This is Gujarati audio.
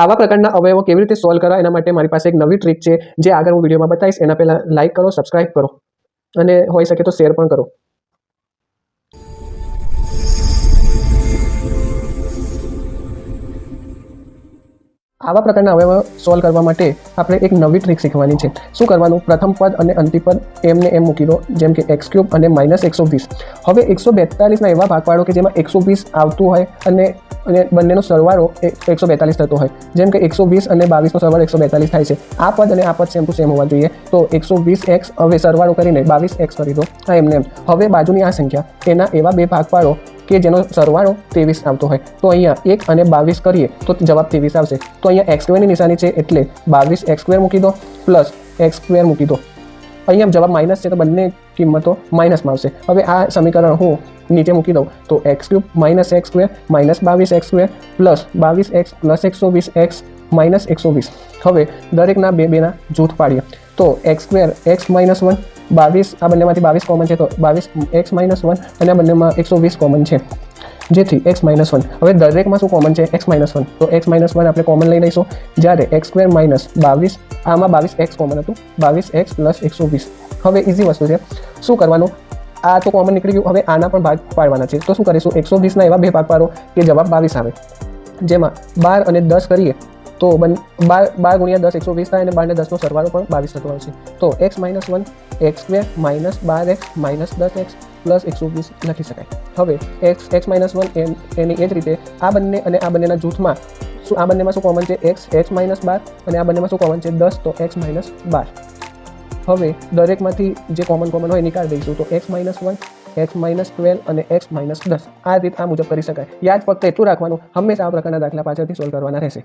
આવા પ્રકારના અવયવો કેવી રીતે સોલ્વ કરવા, એના માટે મારી પાસે એક નવી ટ્રીક છે, જે આગળ હું વિડીયોમાં બતાવીશ. એના પહેલાં લાઇક કરો સબસ્ક્રાઇબ કરો. અને હોઈ શકે તો શેર પણ કરો. આવા પ્રકારના અવયવ સોલ્વ કરવા માટે આપણે એક નવી ટ્રીક શીખવાની છે. શું કરવાનું? પ્રથમ પદ અને અંતિમ પદ એમને એમ મૂકી દો, જેમ કે એક્સ ક્યુબ અને માઇનસ એકસો વીસ. હવે એકસો બેતાલીસના એવા ભાગ પાડો કે જેમાં એકસો વીસ આવતું હોય અને અને બંનેનો સરવાળો એકસો બેતાલીસ થતો હોય. જેમ કે એકસો વીસ અને બાવીસનો સરવાળો એકસો બેતાલીસ થાય છે. આ પદ અને આ પદ સેમ ટુ સેમ હોવા જોઈએ. તો એકસો વીસ એક્સ હવે સરવાળો કરીને બાવીસ એક્સ કરી દો હા એમને એમ. હવે બાજુની આ સંખ્યા એના એવા બે ભાગ પાડો કે જેનો સરવાળો ત્રેવીસ આવતો હોય. તો અહીંયા એક અને બાવીસ કરીએ તો જવાબ ત્રેવીસ આવશે. તો અહીંયા એક્સ સ્ક્વેરની નિશાની છે એટલે બાવીસ એક્સ સ્ક્વેર મૂકી દો, પ્લસ એક્સ સ્ક્વેર મૂકી દો. અહીંયા જવાબ માઇનસ છે તો બંને કિંમતો માઇનસમાં આવશે હવે આ સમીકરણ હું નીચે મૂકી દઉં. તો X cube minus X square minus બાવીસ એક્સ સ્ક્વેર પ્લસ બાવીસ એક્સ પ્લસ એકસો વીસ એક્સ માઇનસ એકસો વીસ. હવે દરેકના બે બેના જૂથ પાડીએ. તો X square X minus one બાવીસ આ બંનેમાંથી બાવીસ કોમન છે. તો બાવીસ એક્સ માઇનસ વન અને આ બંનેમાં એકસો વીસ કોમન છે. જેથી એક્સ માઇનસ વન હવે દરેકમાં શું કોમન છે? એક્સ માઇનસ વન તો એક્સ માઇનસ વન આપણે કોમન લઈ લઈશું. જ્યારે એક્સ સ્ક્વેર માઇનસ બાવીસ, આમાં બાવીસ એક્સ કોમન હતું. બાવીસ એક્સ પ્લસ એકસો વીસ. હવે ઇઝી વસ્તુ છે. શું કરવાનું? આ તો કોમન નીકળી ગયું. હવે આના પણ ભાગ પાડવાના છે. તો શું કરીશું? એકસો વીસના એવા બે ભાગ પાડો કે જવાબ બાવીસ આવે. જેમાં બાર અને દસ કરીએ, તો બન બાર બાર ગુણ્યા દસ એકસો વીસ થાય અને બારને દસનો સરવાળો પણ બાવીસ થતો હોય છે. તો X minus one X square minus બાર એક્સ માઇનસ દસ એક્સ પ્લસ એકસો વીસ લખી શકાય. હવે એક્સ એક્સ માઇનસ વન એમ, એની એ જ રીતે આ બંને અને આ બંનેના જૂથમાં શું, આ બંનેમાં શું કોમન છે? એક્સ એક્સ માઇનસ બાર અને આ બંનેમાં શું કોમન છે? દસ, તો એક્સ માઇનસ બાર. હવે દરેકમાંથી જે કોમન કોમન હોય નીકાળી દઈશું. તો X minus one, X minus twelve અને એક્સ માઇનસ દસ. આ રીત આ મુજબ કરી શકાય. યાદ ફક્ત એટલું રાખવાનું. હંમેશા આ પ્રકારના દાખલા પાછળથી સોલ્વ કરવાના રહેશે.